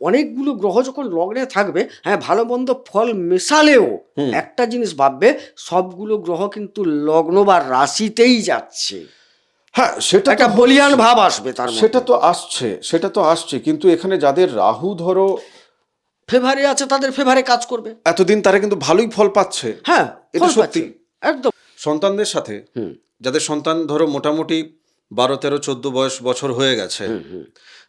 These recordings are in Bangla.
অনেকগুলো গ্রহ যখন লগ্নে থাকবে হ্যাঁ ভালো মন্দ ফল মেশালেও একটা জিনিস ভাববে সবগুলো গ্রহ কিন্তু লগ্ন বা রাশিতেই যাচ্ছে। হ্যাঁ সেটা একটা বলিয়ান ভাব আসবে তার সেটা তো আসছে সেটা তো আসছে কিন্তু এখানে যাদের রাহু ধরো ফেভারে আছে তাদের ফেভারে কাজ করবে। এতদিন তারা কিন্তু ভালোই ফল পাচ্ছে। হ্যাঁ এটা সত্যি। একদম। সন্তানদের সাথে। যাদের সন্তান ধরো মোটামুটি বারো তেরো চোদ্দ বয়স বছর হয়ে গেছে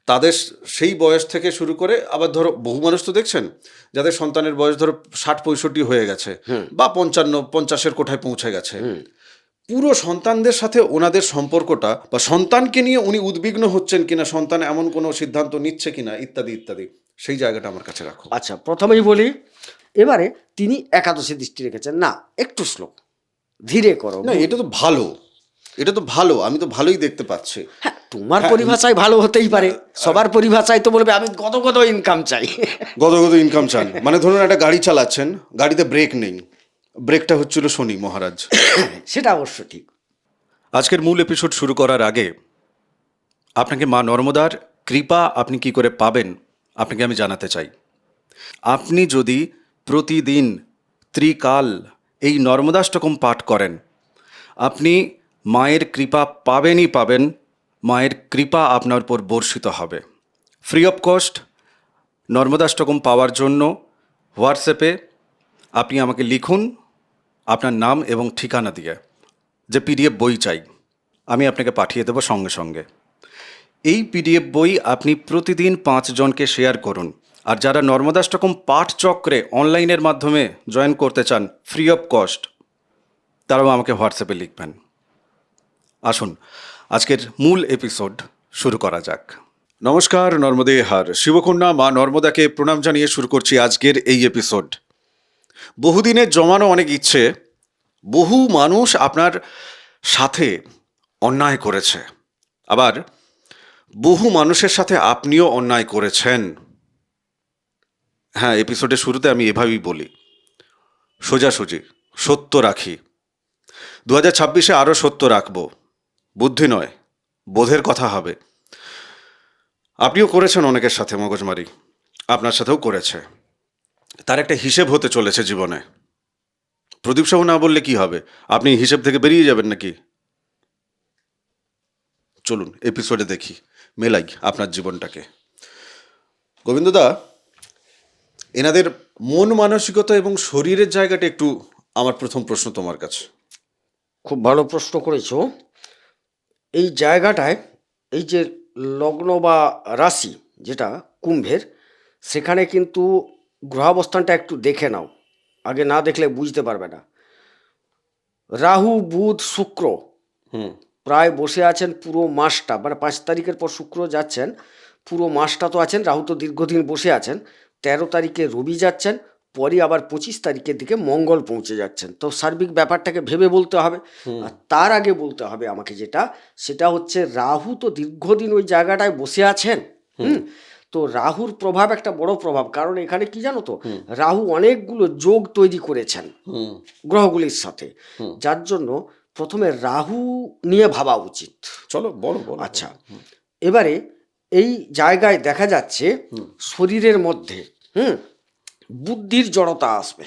তাদের সেই বয়স থেকে শুরু করে আবার ধরো বহু মানুষ তো দেখছেন যাদের সন্তানের বয়স ধরো ষাট পঁয়ষট্টি হয়ে গেছে বা পঞ্চান্ন পঞ্চাশের কোঠায় পৌঁছে গেছে। পুরো সন্তানদের সাথে ওনাদের সম্পর্কটা বা সন্তানকে নিয়ে উনি উদ্বিগ্ন হচ্ছেন কিনা সন্তান এমন কোনো সিদ্ধান্ত নিচ্ছে কিনা ইত্যাদি ইত্যাদি সেই জায়গাটা আমার কাছে রাখো। আচ্ছা প্রথমেই বলি এবারে তিনি একাদশী দৃষ্টি রেখেছেন। না একটু স্লো ধীরে করো। না এটা তো ভালো। এটা তো ভালো আমি তো ভালোই দেখতে পাচ্ছি। হ্যাঁ তোমার পরিভাষায় ভালো হতেই পারে। সবার পরিভাষায় তো বলবে আমি গত কত ইনকাম চাই। গদগদ ইনকাম চান। মানে ধরুন একটা গাড়ি চালাচ্ছেন গাড়িতে ব্রেক নেই। ব্রেকটা হচ্ছিল শনি মহারাজ। সেটা অবশ্য ঠিক। আজকের মূল এপিসোড শুরু করার আগে আপনাকে মা নর্মদার কৃপা আপনি কি করে পাবেন আপনাকে আমি জানাতে চাই। আপনি যদি প্রতিদিন ত্রিকাল এই নর্মদাষ্টকম পাঠ করেন আপনি মায়ের কৃপা পাবেনই পাবেন, মায়ের কৃপা আপনার উপর বর্ষিত হবে। ফ্রি অফ কস্ট নর্মদাষ্টকম পাওয়ার জন্য হোয়াটসঅ্যাপে আপনি আমাকে লিখুন আপনার নাম এবং ঠিকানা দিয়ে, যে পিডিএফ বই চাই, আমি আপনাকে পাঠিয়ে দেবো সঙ্গে সঙ্গে। এই পিডিএফ বই আপনি প্রতিদিন পাঁচজনকে শেয়ার করুন। আর যারা নর্মদাষ্টকম পাঠ চক্রে অনলাইনের মাধ্যমে জয়েন করতে চান ফ্রি অফ কস্ট তারাও আমাকে হোয়াটসঅ্যাপে লিখবেন। আসুন, আজকের মূল এপিসোড শুরু করা যাক। নমস্কার, নর্মদে হার। শিবকন্যা মা নর্মদাকে প্রণাম জানিয়ে শুরু করছি আজকের এই এপিসোড বহুদিনের জমানো অনেক ইচ্ছে, বহু মানুষ আপনার সাথে অন্যায় করেছে। আবার বহু মানুষের সাথে আপনিও অন্যায় করেছেন। হ্যাঁ এপিসোডের শুরুতে আমি এভাবেই বলি। সোজাসুজি, সত্য রাখি। দু হাজার ছাব্বিশে আরও সত্য রাখব। বুদ্ধি নয়, বোধের কথা হবে। আপনিও করেছেন অনেকের সাথে মগজমারি, আপনার সাথেও করেছে। তার একটা হিসেব হতে চলেছে জীবনে। প্রদীপ সাহু না বললে কি হবে? আপনি হিসেব থেকে বেরিয়ে যাবেন নাকি? চলুন এপিসোডে দেখি, মেলাই আপনার জীবনটাকে। গোবিন্দদা, এনাদের মন মানসিকতা এবং শরীরের জায়গাটা একটু আমার প্রথম প্রশ্ন তোমার কাছে। খুব ভালো প্রশ্ন করেছ। এই জায়গাটায় এই যে লগ্ন বা রাশি যেটা কুম্ভের সেখানে কিন্তু গ্রহাবস্থানটা একটু দেখে নাও। আগে না দেখলে বুঝতে পারবে না। রাহু বুধ শুক্র হুম। প্রায় বসে আছেন পুরো মাসটা মানে পাঁচ তারিখের পর শুক্র যাচ্ছেন পুরো মাসটা তো আছেন রাহু তো দীর্ঘদিন বসে আছেন তেরো তারিখে রবি যাচ্ছেন পরে আবার পঁচিশ তারিখের দিকে মঙ্গল পৌঁছে যাচ্ছেন। তো সার্বিক ব্যাপারটাকে ভেবে বলতে হবে। আর তার আগে বলতে হবে আমাকে যেটা সেটা হচ্ছে রাহু তো দীর্ঘদিন ওই জায়গাটায় বসে আছেন। হুম। তো রাহুর প্রভাব একটা বড় প্রভাব। কারণ এখানে কি জানো তো রাহু অনেকগুলো যোগ তৈরি করেছেন গ্রহগুলির সাথে। যার জন্য প্রথমে রাহু নিয়ে ভাবা উচিত। চলো বলো বলো। আচ্ছা এবারে এই জায়গায় দেখা যাচ্ছে শরীরের মধ্যে হুম? বুদ্ধির জড়তা আসবে।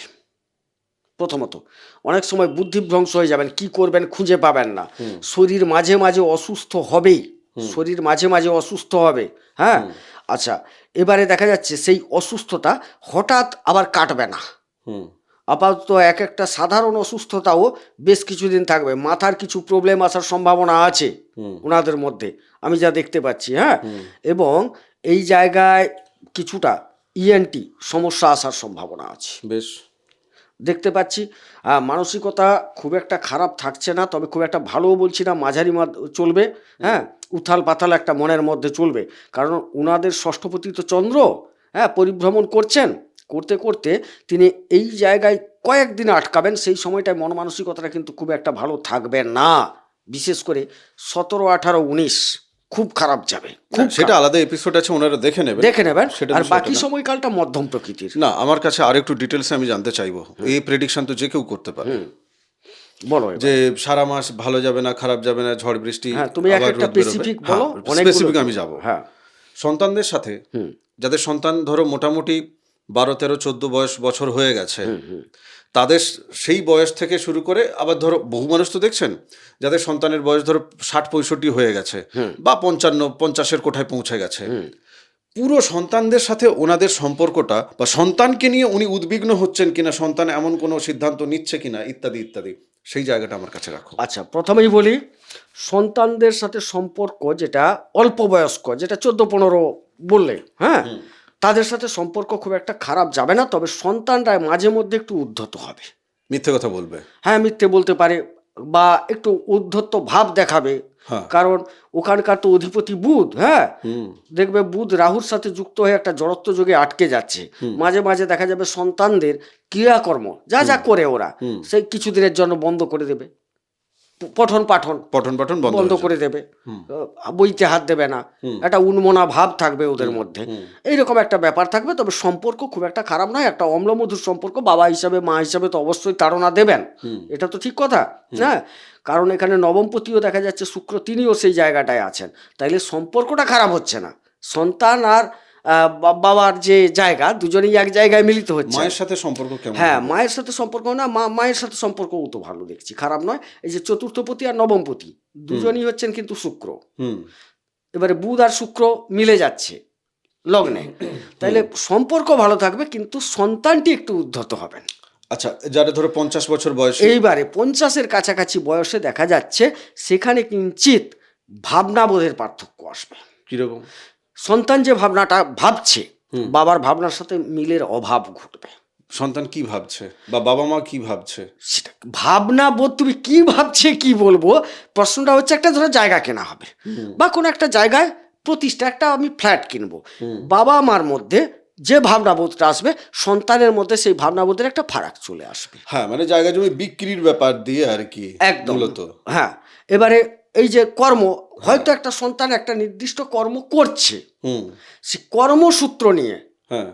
প্রথমত অনেক সময় বুদ্ধিভ্রংশ হয়ে যাবেন কি করবেন খুঁজে পাবেন না। শরীর মাঝে মাঝে অসুস্থ হবেই। শরীর মাঝে মাঝে অসুস্থ হবে হ্যাঁ? আচ্ছা এবারে দেখা যাচ্ছে সেই অসুস্থতা হঠাৎ আবার কাটবে না। হুম। আপাতত এক একটা সাধারণ অসুস্থতাও বেশ কিছুদিন থাকবে। মাথার কিছু প্রবলেম আসার সম্ভাবনা আছে ওনাদের মধ্যে আমি যা দেখতে পাচ্ছি হ্যাঁ? এবং এই জায়গায় কিছুটা ইএনটি সমস্যা আসার সম্ভাবনা আছে। বেশ। দেখতে পাচ্ছি মানসিকতা খুব একটা খারাপ থাকছে না তবে খুব একটা ভালোও বলছি না মাঝারি চলবে হ্যাঁ উথাল পাথাল একটা মনের মধ্যে চলবে। কারণ উনাদের ষষ্ঠপতি তো চন্দ্র হ্যাঁ পরিভ্রমণ করছেন করতে করতে তিনি এই জায়গায় কয়েকদিন আটকাবেন সেই সময়টায় মন মানসিকতাটা কিন্তু খুব একটা ভালো থাকবে না। বিশেষ করে সতেরো আঠারো উনিশ। খুব খারাপ যাবে খুব সেটা আলাদা এপিসোড আছে ওনারা দেখে নেবেন। দেখে নেবেন আর বাকি সময়কালটা মধ্যম প্রকৃতির। না আমার কাছে আর একটু ডিটেলসে আমি জানতে চাইব। এই প্রেডিকশন তো যে কেউ করতে পারে। বলো যে সারা মাস ভালো যাবে না খারাপ যাবে না ঝড় বৃষ্টি হ্যাঁ তুমি একটা স্পেসিফিক হ্যাঁ, বলো অনেকগুলো- specific আমি যাব। হ্যাঁ। সন্তানদের সাথে যাদের সন্তান ধরো মোটামুটি বারো তেরো চোদ্দ বয়স বছর হয়ে গেছে তাদের সেই বয়স থেকে শুরু করে আবার ধরো বহু মানুষ তো দেখছেন যাদের সন্তানের বয়স ধরো ষাট পঁয়ষট্টি হয়ে গেছে বা পঞ্চান্ন পঞ্চাশের কোঠায় পৌঁছে গেছে। পুরো সন্তানদের সাথে ওনাদের সম্পর্কটা বা সন্তানকে নিয়ে উনি উদ্বিগ্ন হচ্ছেন কিনা সন্তান এমন কোনো সিদ্ধান্ত নিচ্ছে কিনা ইত্যাদি ইত্যাদি সেই জায়গাটা আমার কাছে রাখো। আচ্ছা প্রথমেই বলি সন্তানদের সাথে সম্পর্ক যেটা অল্প বয়স্ক যেটা চোদ্দ পনেরো বললে হ্যাঁ? তাদের সাথে সম্পর্ক খুব একটা খারাপ যাবে না তবে সন্তানরা মাঝে মধ্যে একটু উদ্ধত হবে। মিথ্যে কথা বলবে? হ্যাঁ মিথ্যে বলতে পারে বা একটু উদ্ধত্ত ভাব দেখাবে। হ্যাঁ। কারণ ওখানকার তো অধিপতি বুধ হ্যাঁ? দেখবে বুধ রাহুর সাথে যুক্ত হয়ে একটা জড়ত্ব যোগে আটকে যাচ্ছে। মাঝে মাঝে দেখা যাবে সন্তানদের ক্রিয়াকর্ম যা যা করে ওরা সেই কিছুদিনের জন্য বন্ধ করে দেবে। পঠন পাঠন পঠন পাঠন বন্ধ করে দেবে। বইতে হাত দেবে না। একটা উন্মনা ভাব থাকবে ওদের মধ্যে। এইরকম একটা ব্যাপার থাকবে তবে সম্পর্ক খুব একটা খারাপ নয়। একটা অম্লমধুর সম্পর্ক বাবা হিসাবে মা হিসাবে তো অবশ্যই তাড়না দেবেন। এটা তো ঠিক কথা। হ্যাঁ? কারণ এখানে নবমপতিও দেখা যাচ্ছে শুক্র তিনিও সেই জায়গাটায় আছেন। তাইলে সম্পর্কটা খারাপ হচ্ছে না। সন্তান আর বাবার যে জায়গা দুজনেই এক জায়গায় মিলিত হচ্ছে। মায়ের সাথে সম্পর্ক কেমন? হ্যাঁ মায়ের সাথে সম্পর্ক না মা মায়ের সাথে সম্পর্ক তো ভালো দেখছি খারাপ নয়। এই যে চতুর্থপতি আর নবমপতি দুজনই হচ্ছেন কিন্তু শুক্র। এবারে বুধ আর শুক্র মিলে যাচ্ছে লগ্নে। তাইলে সম্পর্ক ভালো থাকবে কিন্তু সন্তানটি একটু উদ্ধত হবেন। আচ্ছা যারা ধরো পঞ্চাশ বছর বয়স এইবারে পঞ্চাশের কাছাকাছি বয়সে দেখা যাচ্ছে সেখানে কিঞ্চিত ভাবনাবোধের পার্থক্য আসবে। কীরকম? সন্তান যে ভাবনাটা ভাবছে বাবার ভাবনার সাথে মিলের অভাব ঘটবে। সন্তান কি ভাবছে? বা বাবা মা কি ভাবছে? সেটা ভাবনা বোধ তুমি কি ভাবছে কি বলব? প্রশ্নটা হচ্ছে একটা ধরো জায়গা কেনা হবে। বা কোনো একটা জায়গায় প্রতিষ্ঠা একটা আমি ফ্ল্যাট কিনবো। বাবা মার মধ্যে যে ভাবনা বোধটা আসবে সন্তানের মধ্যে সেই ভাবনা বোধের একটা ফারাক চলে আসবে। হ্যাঁ মানে জায়গা জমি বিক্রির ব্যাপার দিয়ে আর কি একদম। হ্যাঁ এবারে এই যে কর্ম হয়তো একটা সন্তান একটা নির্দিষ্ট কর্ম করছে। হুম। সে কর্মসূত্র নিয়ে হ্যাঁ।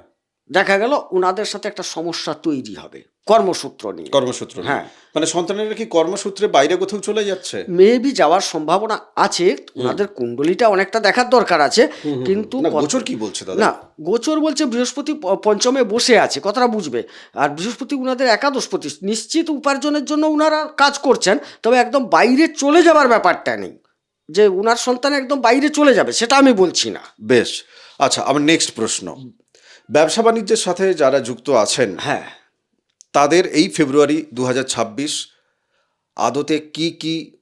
দেখা গেল ওনাদের সাথে একটা সমস্যা তৈরি হবে কর্মসূত্র নিয়ে। কর্মসূত্র হ্যাঁ। মানে সন্তানেরা কি কর্মসূত্রে বাইরে কোথাও চলে যাচ্ছে? মেবি যাওয়ার সম্ভাবনা আছে ওনাদের কুণ্ডলিটা অনেকটা দেখার দরকার আছে কিন্তু গোচর কি বলছে দাদা না গোচর বলছে বৃহস্পতি পঞ্চমে বসে আছে কথাটা বুঝবে। আর বৃহস্পতি উনাদের একাদশপতি নিশ্চিত উপার্জনের জন্য উনারা কাজ করছেন তবে একদম বাইরে চলে যাবার ব্যাপারটা নেই। যে উনার সন্তান একদম বাইরে চলে যাবে সেটা আমি বলছি না। বেশ। আচ্ছা আমার নেক্সট প্রশ্ন। ব্যবসা বাণিজ্যের সাথে যারা যুক্ত আছেন হ্যাঁ। তাদের এই ফেব্রুয়ারি দু হাজার ছাব্বিশ আদতে কি কি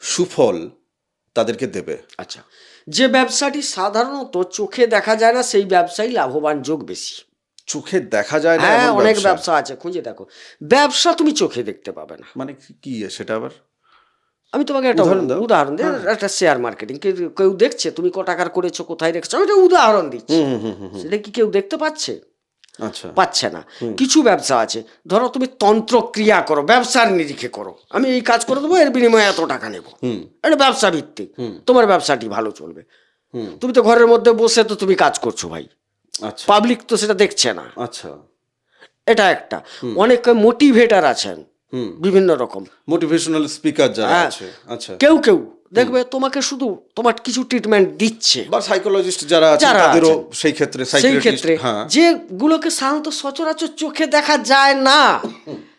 সুফল তাদেরকে দেবে? আচ্ছা যে ব্যবসাটি সাধারণত চোখে দেখা যায় না সেই ব্যবসায় লাভবান যোগ বেশি। চোখে দেখা যায় না হ্যাঁ অনেক ব্যবসা। আছে খুঁজে দেখো। ব্যবসা তুমি চোখে দেখতে পাবে না। মানে কি- কি সেটা আবার? আমি তোমাকে একটা উদাহরণ দাও। হ্যাঁ। দিই একটা শেয়ার মার্কেটিং কেউ দেখছে তুমি ক টাকার করেছ কোথায় রেখেছো? আমি একটা উদাহরণ দিচ্ছি। সেটা কি কেউ দেখতে পাচ্ছে? আচ্ছা। পাচ্ছে না। কিছু ব্যবসা আছে ধরো তুমি তন্ত্র ক্রিয়া করো ব্যবসার নিরিখে করো। আমি এই কাজ করে দেবো এর বিনিময়ে এত টাকা নেব। হুম। এটা ব্যবসা ভিত্তিক। তোমার ব্যবসাটি ভালো চলবে। তুমি তো ঘরের মধ্যে বসে তো তুমি কাজ করছ ভাই। আচ্ছা। পাবলিক তো সেটা দেখছে না। আচ্ছা। এটা একটা। অনেক মোটিভেটার আছেন। বিভিন্ন রকম। মোটিভেশনাল স্পিকার যারা হ্যাঁ। আছে আচ্ছা। কেউ কেউ দেখবে তোমাকে শুধু তোমার কিছু ট্রিটমেন্ট দিচ্ছে। বা সাইকোলজিস্ট যারা আছে তাদেরও সেই ক্ষেত্রে সেই ক্ষেত্রে। হ্যাঁ। যেগুলোকে সাধারণত সচরাচর চোখে দেখা যায় না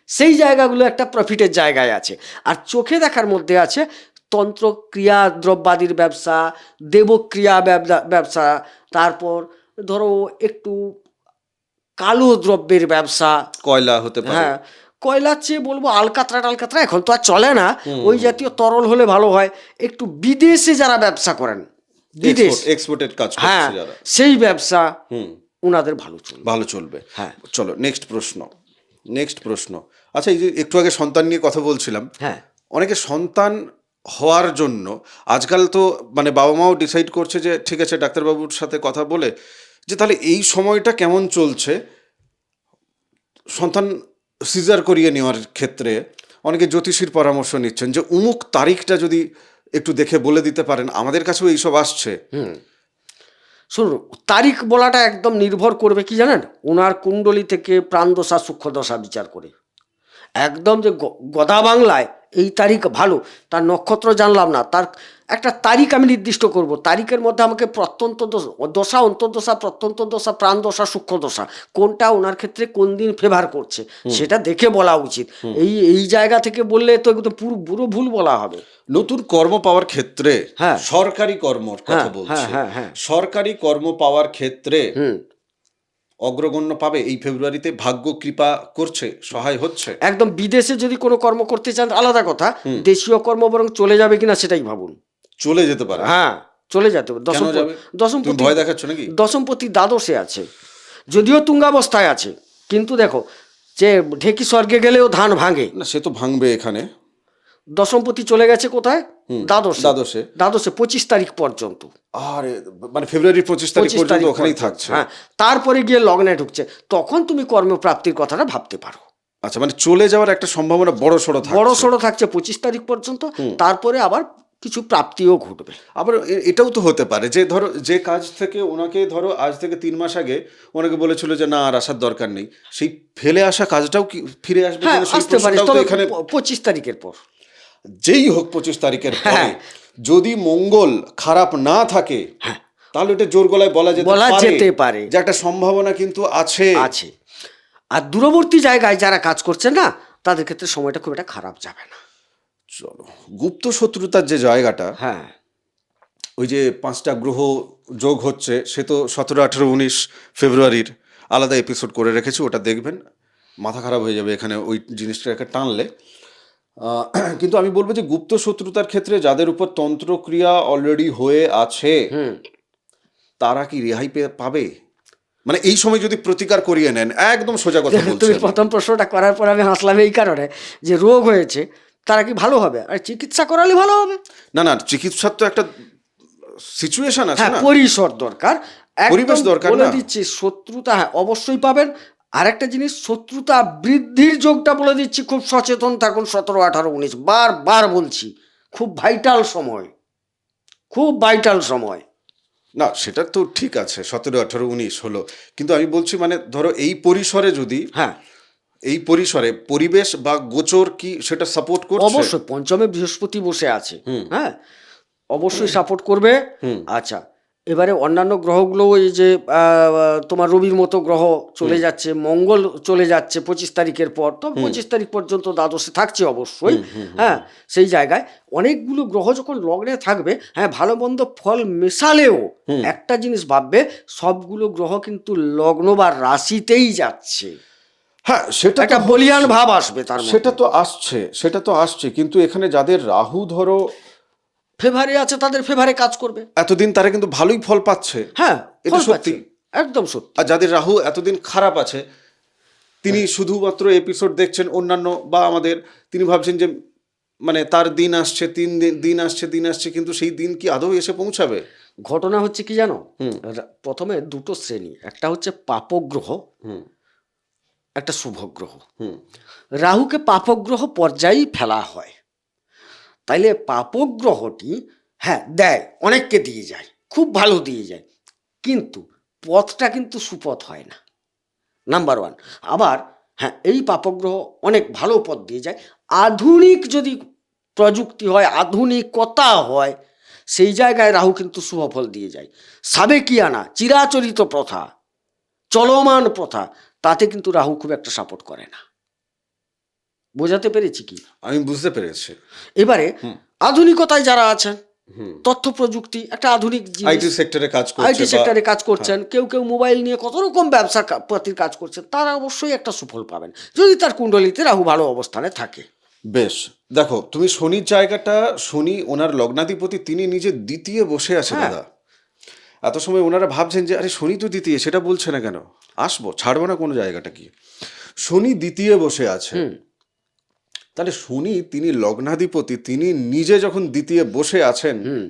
সেই জায়গাগুলো একটা প্রফিটের জায়গায় আছে। আর চোখে দেখার মধ্যে আছে তন্ত্র ক্রিয়া দ্রব্যাদির ব্যবসা দেবক্রিয়া ব্যবসা তারপর ধরো একটু কালো দ্রব্যের ব্যবসা। কয়লা হতে পারে। হ্যাঁ। কয়লার চেয়ে বলব আলকাতরা টালকাতরা এখন তো আর চলে না। ওই জাতীয় তরল হলে ভালো হয়। একটু বিদেশে যারা ব্যবসা করেন বিদেশ। এক্সপোর্টেড কাজ হ্যাঁ সেই ব্যবসা হুম। উনাদের ভালো চলবে। ভালো চলবে। হ্যাঁ। চলো নেক্সট প্রশ্ন। নেক্সট প্রশ্ন। আচ্ছা এই যে একটু আগে সন্তান নিয়ে কথা বলছিলাম। হ্যাঁ। অনেকে সন্তান হওয়ার জন্য আজকাল তো মানে বাবা মাও ডিসাইড করছে যে ঠিক আছে ডাক্তারবাবুর সাথে কথা বলে যে তাহলে এই সময়টা কেমন চলছে? সন্তান সিজার করিয়ে নেওয়ার ক্ষেত্রে অনেকে জ্যোতিষীর পরামর্শ নিচ্ছেন যে, উমুক তারিখটা যদি একটু দেখে বলে দিতে পারেন, আমাদের কাছেও এইসব আসছে। শুনুন, তারিখ বলাটা একদম নির্ভর করবে কি জানেন? ওনার কুণ্ডলী থেকে প্রাণদশা সূক্ষ্মদশা বিচার করে। একদম যে গদা বাংলায় এই তারিখ ভালো, তার নক্ষত্র জানলাম না, তার একটা তারিখ আমি নির্দিষ্ট করব। তারিখের মধ্যে আমাকে প্রত্যন্ত দশা অন্তর্দশা প্রত্যন্ত দশা প্রাণ দশা সূক্ষ্ম দশা কোনটা ওনার ক্ষেত্রে কোন দিন ফেভার করছে সেটা দেখে বলা উচিত। এই এই জায়গা থেকে বললে তো একদম পুরো পুরো ভুল বলা হবে। নতুন কর্ম পাওয়ার ক্ষেত্রে হ্যাঁ। সরকারি কর্মর কথা হ্যাঁ, বলছি। হ্যাঁ, হ্যাঁ, হ্যাঁ। সরকারি কর্ম পাওয়ার ক্ষেত্রে অগ্রগণ্য পাবে এই ফেব্রুয়ারিতে ভাগ্য কৃপা করছে সহায় হচ্ছে। একদম বিদেশে যদি কোনো কর্ম করতে চান আলাদা কথা। দেশীয় কর্ম বরং চলে যাবে কিনা সেটাই ভাবুন। চলে যেতে পারে। হ্যাঁ চলে যেতে পারে। দশম যাবে? দশম তুমি ভয় দেখাচ্ছ নাকি? দশমপতি দ্বাদশে আছে। যদিও তুঙ্গাবস্থায় আছে কিন্তু দেখো যে ঢেকি স্বর্গে গেলেও ধান ভাঙে। না সে তো ভাঙবে এখানে। দশমপতি চলে গেছে কোথায়? দ্বাদশ। দ্বাদশে। দ্বাদশে পঁচিশ তারিখ পর্যন্ত। আর মানে ফেব্রুয়ারির পঁচিশ তারিখ পর্যন্ত ওখানেই থাকছে। হ্যাঁ। তারপরে গিয়ে লগ্নে ঢুকছে। তখন তুমি কর্মপ্রাপ্তির কথাটা ভাবতে পারো। আচ্ছা মানে চলে যাওয়ার একটা সম্ভাবনা বড় সড়ো বড় সড়ো থাকছে পঁচিশ তারিখ পর্যন্ত। তারপরে আবার কিছু প্রাপ্তিও ঘটবে। আবার এটাও তো হতে পারে যে ধরো যে কাজ থেকে ওনাকে ধরো আজ থেকে তিন মাস আগে ওনাকে বলেছিল যে না আর আসার দরকার নেই। সেই ফেলে আসা কাজটাও কি ফিরে আসবে হ্যাঁ আসতে পারে। এখানে পঁচিশ তারিখের পর। যেই হোক পঁচিশ তারিখের পরে হ্যাঁ। যদি মঙ্গল খারাপ না থাকে তাহলে এটা জোর গলায় বলা যেতে বলা পারে যেতে পারে। যে একটা সম্ভাবনা কিন্তু আছে। আছে। আর দূরবর্তী জায়গায় যারা কাজ করছে না তাদের ক্ষেত্রে সময়টা খুব একটা খারাপ যাবে না। চলো। গুপ্ত শত্রুতার যে জায়গাটা হ্যাঁ। ওই যে পাঁচটা গ্রহ যোগ হচ্ছে সে তো সতেরো আঠেরো উনিশ ফেব্রুয়ারির আলাদা এপিসোড করে রেখেছি ওটা দেখবেন। মাথা খারাপ হয়ে যাবে এখানে ওই জিনিসটা জিনিসটাকে টানলে। কিন্তু আমি বলব যে গুপ্ত শত্রুতার ক্ষেত্রে যাদের উপর তন্ত্রক্রিয়া অলরেডি হয়ে আছে তারা কি রেহাই পাবে? মানে এই সময় যদি প্রতিকার করিয়ে নেন একদম সোজা কথা তুমি প্রথম প্রশ্নটা করার পর আমি হাসলাম এই কারণে যে রোগ হয়েছে তারা কি ভালো হবে? আর চিকিৎসা করালে ভালো হবে। না না চিকিৎসার তো একটা সিচুয়েশন আছে হ্যাঁ না। পরিসর দরকার। পরিবেশ দরকার বলে দিচ্ছি শত্রুতা হ্যাঁ অবশ্যই পাবেন। আরেকটা জিনিস শত্রুতা বৃদ্ধির যোগটা বলে দিচ্ছি খুব সচেতন থাকুন সতেরো আঠারো উনিশ বার বার বলছি খুব ভাইটাল সময়। খুব ভাইটাল সময়। না সেটা তো ঠিক আছে সতেরো আঠারো উনিশ হলো। কিন্তু আমি বলছি মানে ধরো এই পরিসরে যদি হ্যাঁ। এই পরিসরে পরিবেশ বা গোচর কি সেটা সাপোর্ট করছে? অবশ্যই পঞ্চমে বৃহস্পতি বসে আছে। হ্যাঁ? অবশ্যই সাপোর্ট করবে। আচ্ছা এবারে অন্যান্য গ্রহগুলো এই যে তোমার রবির মতো গ্রহ চলে যাচ্ছে মঙ্গল চলে যাচ্ছে পঁচিশ তারিখের পর। তো পঁচিশ তারিখ পর্যন্ত দ্বাদশে থাকছে অবশ্যই। হ্যাঁ সেই জায়গায় অনেকগুলো গ্রহ যখন লগ্নে থাকবে হ্যাঁ ভালো মন্দ ফল মেশালেও একটা জিনিস ভাববে সবগুলো গ্রহ কিন্তু লগ্ন বা রাশিতেই যাচ্ছে। হ্যাঁ সেটা একটা বলিয়ান ভাব আসবে তার সেটা তো আসছে সেটা তো আসছে কিন্তু এখানে যাদের রাহু ধরো ফেভারে আছে তাদের ফেভারে কাজ করবে। এতদিন তারা কিন্তু ভালোই ফল পাচ্ছে। হ্যাঁ এটা সত্যি। একদম সত্যি। আর যাদের রাহু এতদিন খারাপ আছে তিনি শুধুমাত্র এপিসোড দেখছেন অন্যান্য বা আমাদের তিনি ভাবছেন যে মানে তার দিন আসছে তিন দিন দিন আসছে দিন আসছে কিন্তু সেই দিন কি আদৌ এসে পৌঁছাবে? ঘটনা হচ্ছে কি জানো? প্রথমে দুটো শ্রেণি একটা হচ্ছে পাপগ্রহ হুম। একটা শুভগ্রহ। রাহুকে পাপগ্রহ পর্যায়েই ফেলা হয়। তাইলে পাপগ্রহটি হ্যাঁ দেয়, অনেককে দিয়ে যায়, খুব ভালো দিয়ে যায়, কিন্তু পথটা কিন্তু সুপথ হয় না। Number one. আবার হ্যাঁ এই পাপগ্রহ অনেক ভালো পথ দিয়ে যায়। আধুনিক যদি প্রযুক্তি হয়, আধুনিকতা হয়, সেই জায়গায় রাহু কিন্তু শুভফল দিয়ে যায়। সাবেকিয়ানা, চিরাচরিত প্রথা, চলমান প্রথা তাতে কিন্তু রাহু খুব একটা সাপোর্ট করে না। বোঝাতে পেরেছি কি? আমি বুঝতে পেরেছি। এবারে আধুনিকতায় যারা আছেন তথ্য প্রযুক্তি একটা আধুনিক আইটি সেক্টরে কাজ আইটি করছে হ্যাঁ। সেক্টরে কাজ করছেন কেউ কেউ মোবাইল নিয়ে কত রকম ব্যবসা পাতির কাজ করছেন তারা অবশ্যই একটা সুফল পাবেন। যদি তার কুণ্ডলিতে রাহু ভালো অবস্থানে থাকে। বেশ। দেখো তুমি শনির জায়গাটা শনি ওনার লগ্নাধিপতি তিনি নিজে দ্বিতীয় বসে আছে হ্যাঁ। দাদা। এত সময় ওনারা ভাবছেন যে আরে শনি তো দ্বিতীয় সেটা বলছে না কেন? আসব ছাড়বো না কোনো জায়গাটা কি? শনি দ্বিতীয় বসে আছে। তাহলে শনি তিনি লগ্নাধিপতি তিনি নিজে যখন দ্বিতীয় বসে আছেন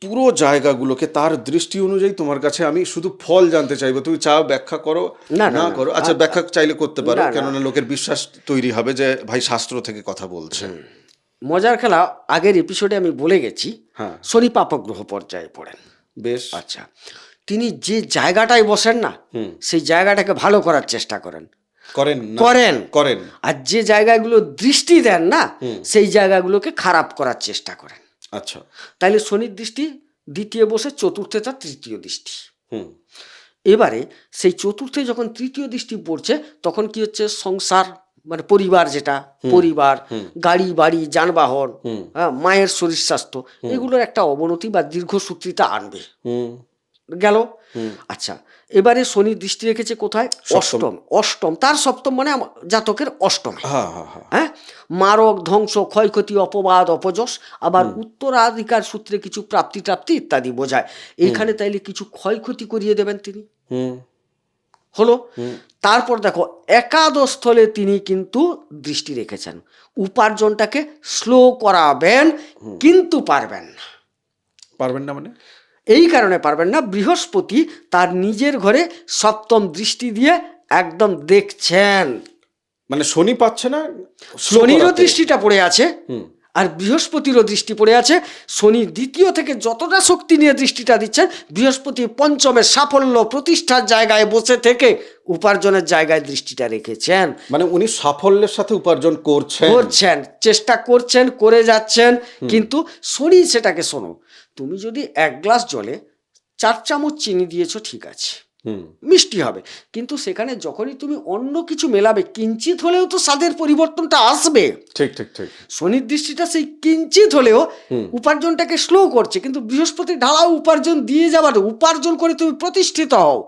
পুরো জায়গাগুলোকে তার দৃষ্টি অনুযায়ী তোমার কাছে আমি শুধু ফল জানতে চাইব। তুমি চাও ব্যাখ্যা করো না। করো। আচ্ছা ব্যাখ্যা চাইলে করতে পারো। কেননা লোকের বিশ্বাস তৈরি হবে যে ভাই শাস্ত্র থেকে কথা বলছে। মজার খেলা আগের এপিসোডে আমি বলে গেছি হ্যাঁ। শনি পাপগ্রহ পর্যায়ে পড়েন। বেশ। আচ্ছা। তিনি যে জায়গাটায় বসেন না সেই জায়গাটাকে ভালো করার চেষ্টা করেন। করেন করেন। করেন। আর যে জায়গাগুলো দৃষ্টি দেন না সেই জায়গাগুলোকে খারাপ করার চেষ্টা করেন। আচ্ছা। তাইলে শনির দৃষ্টি দ্বিতীয় বসে চতুর্থে তার তৃতীয় দৃষ্টি। হুম। এবারে সেই চতুর্থে যখন তৃতীয় দৃষ্টি পড়ছে তখন কি হচ্ছে? সংসার মানে পরিবার যেটা পরিবার গাড়ি বাড়ি যানবাহন হ্যাঁ, মায়ের শরীর স্বাস্থ্য এগুলোর একটা অবনতি বা দীর্ঘসূত্রিতা আনবে। গেল? আচ্ছা এবারে শনি দৃষ্টি রেখেছে কোথায়? অষ্টম। অষ্টম তার সপ্তম মানে জাতকের অষ্টম। হ্যাঁ? মারক ধ্বংস ক্ষয়ক্ষতি অপবাদ অপযশ আবার উত্তরাধিকার সূত্রে কিছু প্রাপ্তি টাপ্তি ইত্যাদি বোঝায়। এইখানে তাইলে কিছু ক্ষয়ক্ষতি করিয়ে দেবেন তিনি। হলো? তারপর দেখো একাদশ স্থলে তিনি কিন্তু দৃষ্টি রেখেছেন। উপার্জনটাকে স্লো করাবেন কিন্তু পারবেন না। পারবেন না মানে? এই কারণে পারবেন না। বৃহস্পতি তার নিজের ঘরে সপ্তম দৃষ্টি দিয়ে একদম দেখছেন। মানে শনি পাচ্ছে না শনিরও দৃষ্টিটা পড়ে আছে। হুম। আর বৃহস্পতিরও দৃষ্টি পড়ে আছে। শনি দ্বিতীয় থেকে যতটা শক্তি নিয়ে দৃষ্টিটা দিচ্ছেন বৃহস্পতি পঞ্চমে সাফল্য প্রতিষ্ঠার জায়গায় বসে থেকে উপার্জনের জায়গায় দৃষ্টিটা রেখেছেন। মানে উনি সাফল্যের সাথে উপার্জন করছেন। করছেন চেষ্টা করছেন করে যাচ্ছেন। কিন্তু শনি সেটাকে শোনো তুমি যদি এক গ্লাস জলে চার চামচ চিনি দিয়েছ ঠিক আছে। মিষ্টি হবে। কিন্তু সেখানে যখনই তুমি অন্য কিছু মেলাবে কিঞ্চিত হলেও তো স্বাদের পরিবর্তনটা আসবে। ঠিক ঠিক ঠিক। শনির দৃষ্টিটা সেই কিঞ্চিত হলেও উপার্জনটাকে স্লো করছে কিন্তু বৃহস্পতি ঢালাও উপার্জন দিয়ে যাবার উপার্জন করে তুমি প্রতিষ্ঠিত হও।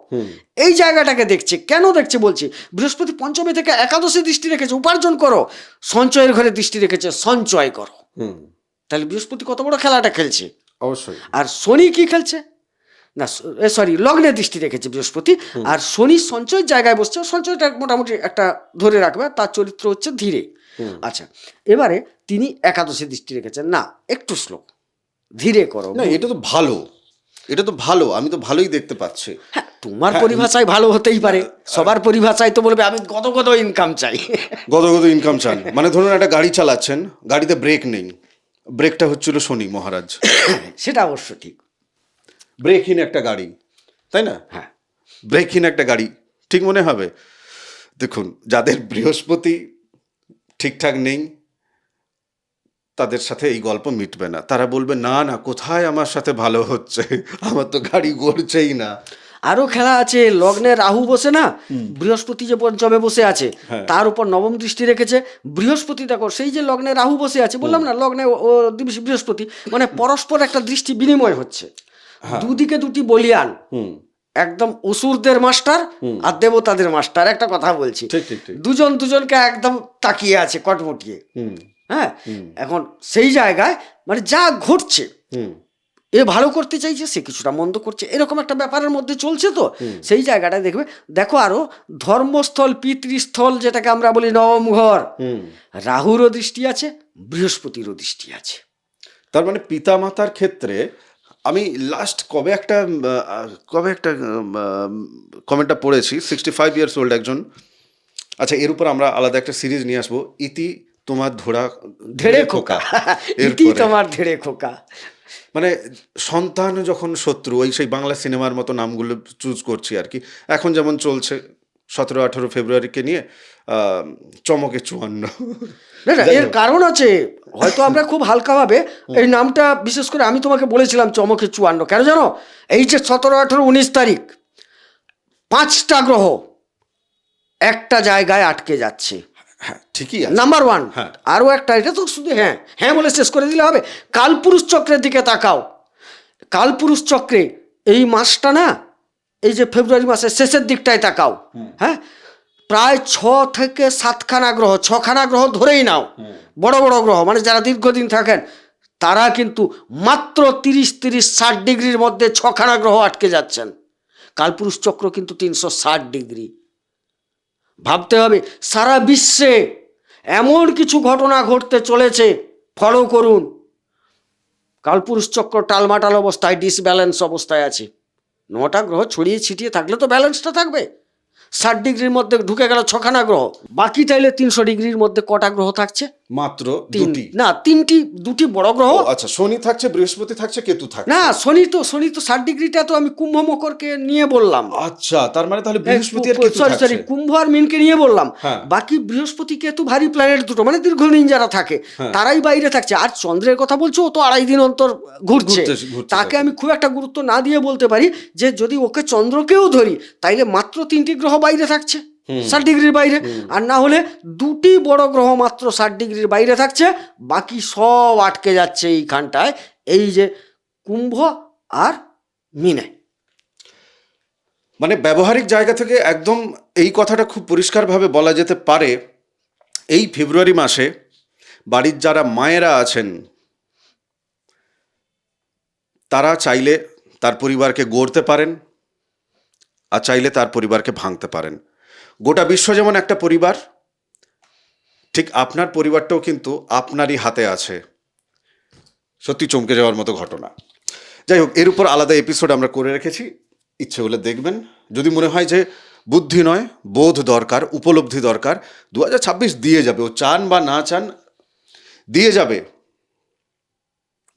এই জায়গাটাকে দেখছে। কেন দেখছে বলছি? বৃহস্পতি পঞ্চমী থেকে একাদশী দৃষ্টি রেখেছে উপার্জন করো। সঞ্চয়ের ঘরে দৃষ্টি রেখেছে সঞ্চয় করো। তাহলে বৃহস্পতি কত বড় খেলাটা খেলছে? অবশ্যই। আর শনি কি খেলছে? না সরি লগ্নে দৃষ্টি রেখেছে বৃহস্পতি। আর শনি সঞ্চয় জায়গায় বসছে সঞ্চয়টা মোটামুটি একটা ধরে রাখবে তার চরিত্র হচ্ছে ধীরে। আচ্ছা এবারে তিনি একাদশী দৃষ্টি রেখেছেন। না একটু স্লো ধীরে করো। না এটা তো ভালো এটা তো ভালো আমি তো ভালোই দেখতে পাচ্ছি। হ্যাঁ, তোমার পরিভাষায় ভালো হতেই পারে। সবার পরিভাষায় তো বলবে আমি গত গত ইনকাম চাই। গত গত ইনকাম চান। মানে ধরুন একটা গাড়ি চালাচ্ছেন গাড়িতে ব্রেক নেই। ব্রেকটা হচ্ছিল শনি মহারাজ। সেটা অবশ্য ঠিক। ব্রেকহীন একটা গাড়ি তাই না? হ্যাঁ। ব্রেকহীন একটা গাড়ি ঠিক মনে হবে? দেখুন যাদের বৃহস্পতি ঠিকঠাক নেই তাদের সাথে এই গল্প মিটবে না। তারা বলবে না না কোথায় আমার সাথে ভালো হচ্ছে? আমার তো গাড়ি গড়ছেই না। আরও খেলা আছে লগ্নে রাহু বসে না বৃহস্পতি যে পঞ্চমে বসে আছে তার উপর নবম দৃষ্টি রেখেছে। বৃহস্পতি দেখো সেই যে লগ্নে রাহু বসে আছে বললাম না লগ্নে বৃহস্পতি মানে পরস্পর একটা দৃষ্টি বিনিময় হচ্ছে। দুদিকে দুটি বলিয়ান। একদম অসুরদের মাস্টার আর দেবতাদের মাস্টার একটা কথা বলছি। দুজন দুজনকে একদম তাকিয়ে আছে কটমটিয়ে। হ্যাঁ? এখন সেই জায়গায় মানে যা ঘটছে এ ভালো করতে চাইছে সে কিছুটা মন্দ করছে এরকম একটা ব্যাপারের মধ্যে চলছে তো। সেই জায়গাটায় দেখবে দেখো আরও ধর্মস্থল পিতৃস্থল যেটাকে আমরা বলি নবম ঘর রাহুরও দৃষ্টি আছে বৃহস্পতিরও দৃষ্টি আছে। তার মানে পিতা মাতার ক্ষেত্রে আমি লাস্ট কবে একটা কবে একটা কমেন্টটা পড়েছি সিক্সটি ফাইভ ইয়ার্স ওল্ড একজন। আচ্ছা এর উপর আমরা আলাদা একটা সিরিজ নিয়ে আসব ইতি তোমার ধরা ধেড়ে খোকা। ইতি তোমার ধেড়ে খোকা। মানে সন্তান যখন শত্রু ওই সেই বাংলা সিনেমার মতো নামগুলো চুজ করছি আর কি। এখন যেমন চলছে সতেরো আঠেরো ফেব্রুয়ারিকে নিয়ে চমকে চুয়ান্ন। না না এর কারণ আছে হয়তো আমরা খুব হালকাভাবে এই নামটা বিশেষ করে আমি তোমাকে বলেছিলাম চমকে চুয়ান্ন। কেন জানো? এই যে সতেরো আঠেরো উনিশ তারিখ পাঁচটা গ্রহ একটা জায়গায় আটকে যাচ্ছে। হ্যাঁ ঠিকই নাম্বার ওয়ান হ্যাঁ। আরও একটা এটা তো শুধু হ্যাঁ হ্যাঁ বলে শেষ করে দিলে হবে। কালপুরুষ চক্রের দিকে তাকাও। কালপুরুষ চক্রে এই মাসটা না এই যে ফেব্রুয়ারি মাসের শেষের দিকটায় তাকাও। হ্যাঁ? প্রায় ছ থেকে সাতখানা গ্রহ, ছখানা গ্রহ ধরেই নাও। বড় বড় গ্রহ মানে যারা দীর্ঘদিন থাকেন, তারা কিন্তু মাত্র তিরিশ তিরিশ, ষাট ডিগ্রির মধ্যে ছখানা গ্রহ আটকে যাচ্ছেন। কালপুরুষ চক্র কিন্তু তিনশো ষাট ডিগ্রি। ভাবতে হবে, সারা বিশ্বে এমন কিছু ঘটনা ঘটতে চলেছে ফলো করুন। কালপুরুষ চক্র টালমাটাল অবস্থায় ডিসব্যালেন্স অবস্থায় আছে। নটা গ্রহ ছড়িয়ে ছিটিয়ে থাকলে তো ব্যালেন্সটা থাকবে। ষাট ডিগ্রির মধ্যে ঢুকে গেল ছখানা গ্রহ। বাকি তাইলে তিনশো ডিগ্রির মধ্যে কটা গ্রহ থাকছে? মাত্র দুটি। না তিনটি দুটি বড় গ্রহ। আচ্ছা শনি থাকছে বৃহস্পতি থাকছে কেতু থাকছে। না শনি তো শনি তো ষাট ডিগ্রিটা তো আমি কুম্ভ মকরকে নিয়ে বললাম। আচ্ছা তার মানে তাহলে বৃহস্পতি আর কেতু সরি সরি কুম্ভ আর মিনকে নিয়ে বললাম। হ্যাঁ। বাকি বৃহস্পতি কেতু ভারী প্ল্যানেট দুটো মানে দীর্ঘদিন যারা থাকে হ্যাঁ। তারাই বাইরে থাকছে। আর চন্দ্রের কথা বলছো ও তো আড়াই দিন অন্তর ঘুরছে। তাকে আমি খুব একটা গুরুত্ব না দিয়ে বলতে পারি যে যদি ওকে চন্দ্রকেও ধরি তাইলে মাত্র তিনটি গ্রহ বাইরে থাকছে। ষাট ডিগ্রির বাইরে। আর না হলে দুটি বড় গ্রহ মাত্র ষাট ডিগ্রির বাইরে থাকছে বাকি সব আটকে যাচ্ছে এইখানটায়। এই যে কুম্ভ আর মিনে। মানে ব্যবহারিক জায়গা থেকে একদম এই কথাটা খুব পরিষ্কারভাবে বলা যেতে পারে এই ফেব্রুয়ারি মাসে বাড়ির যারা মায়েরা আছেন তারা চাইলে তার পরিবারকে গড়তে পারেন আর চাইলে তার পরিবারকে ভাঙতে পারেন। গোটা বিশ্ব যেমন একটা পরিবার, ঠিক আপনার পরিবারটাও কিন্তু আপনারই হাতে আছে। সত্যি চমকে যাওয়ার মতো ঘটনা। যাই হোক, এর উপর আলাদা এপিসোড আমরা করে রেখেছি। ইচ্ছে হলে দেখবেন। যদি মনে হয় যে বুদ্ধি নয়, বোধ দরকার, উপলব্ধি দরকার দু হাজার ছাব্বিশ দিয়ে যাবে। ও চান বা না চান, দিয়ে যাবে।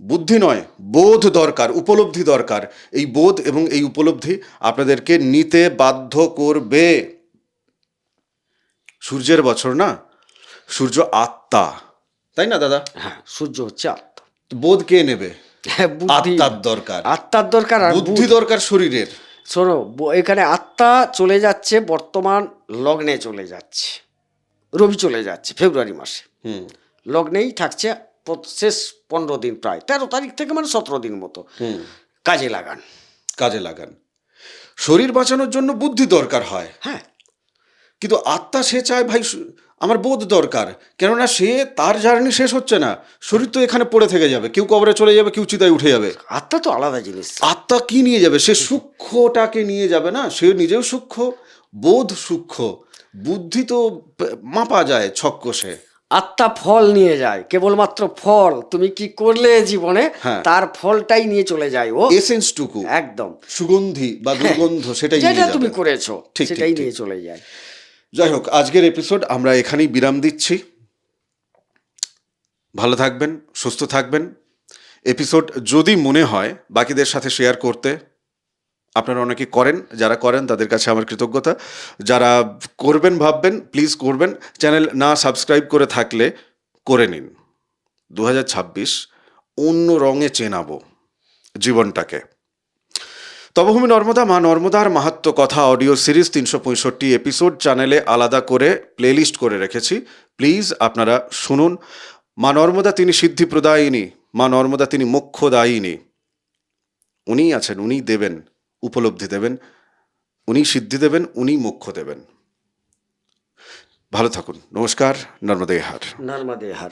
বুদ্ধি নয়, বোধ দরকার, উপলব্ধি দরকার। এই বোধ এবং এই উপলব্ধি আপনাদেরকে নিতে বাধ্য করবে। সূর্যের বছর না? সূর্য আত্মা। তাই না দাদা? হ্যাঁ সূর্য হচ্ছে আত্মা। বোধ কে নেবে? হ্যাঁ, আত্মার দরকার। আত্মার দরকার আর বুদ্ধি দরকার শরীরের। শোনো এখানে আত্মা চলে যাচ্ছে বর্তমান লগ্নে চলে যাচ্ছে। রবি চলে যাচ্ছে ফেব্রুয়ারি মাসে। হুম। লগ্নেই থাকছে শেষ পনেরো দিন প্রায়। তেরো তারিখ থেকে মানে সতেরো দিন মতো। কাজে লাগান। কাজে লাগান। শরীর বাঁচানোর জন্য বুদ্ধি দরকার হয়। হ্যাঁ কিন্তু আত্মা সে চায় ভাই আমার বোধ দরকার। কেননা সে তার জার্নি শেষ হচ্ছে না। শরীর তো এখানে পড়ে থেকে যাবে। কেউ কবরে চলে যাবে কেউ চিতায় উঠে যাবে। আত্মা তো আলাদা জিনিস। আত্মা কি নিয়ে যাবে? সে সূক্ষ্মটাকে নিয়ে যাবে না। সে নিজেও সূক্ষ্ম বোধ সূক্ষ্ম। বুদ্ধি তো মাপা যায় ছক্কসে আত্মা ফল নিয়ে যায় কেবলমাত্র ফল। তুমি কি করলে জীবনে? হ্যাঁ। তার ফলটাই নিয়ে চলে যায় ও। এসেন্সটুকু। একদম। সুগন্ধি বা দুর্গন্ধ সেটাই যেটা তুমি করেছ সেটাই নিয়ে চলে যায়। যাই হোক আজকের এপিসোড আমরা এখানেই বিরাম দিচ্ছি। ভালো থাকবেন, সুস্থ থাকবেন। এপিসোড যদি মনে হয় বাকিদের সাথে শেয়ার করতে, আপনারা অনেকে করেন, যারা করেন তাদের কাছে আমার কৃতজ্ঞতা। যারা করবেন, ভাববেন প্লিজ করবেন চ্যানেল না সাবস্ক্রাইব করে থাকলে করে নিন। দু হাজার ছাব্বিশ, অন্য রঙে চেনাবো জীবনটাকে। তবভূমি নর্মদা মা নর্মদার মাহাত্ম কথা অডিও সিরিজ তিনশো পঁয়ষট্টি এপিসোড চ্যানেলে আলাদা করে প্লেলিস্ট করে রেখেছি। প্লিজ আপনারা শুনুন। মা নর্মদা তিনি সিদ্ধি প্রদায়িনী মা নর্মদা তিনি মোক্ষদায়িনী। উনিই আছেন, উনিই দেবেন, উপলব্ধি দেবেন উনি সিদ্ধি দেবেন উনি মোক্ষ দেবেন। ভালো থাকুন। নমস্কার, নর্মদে হার। নর্মদে হার।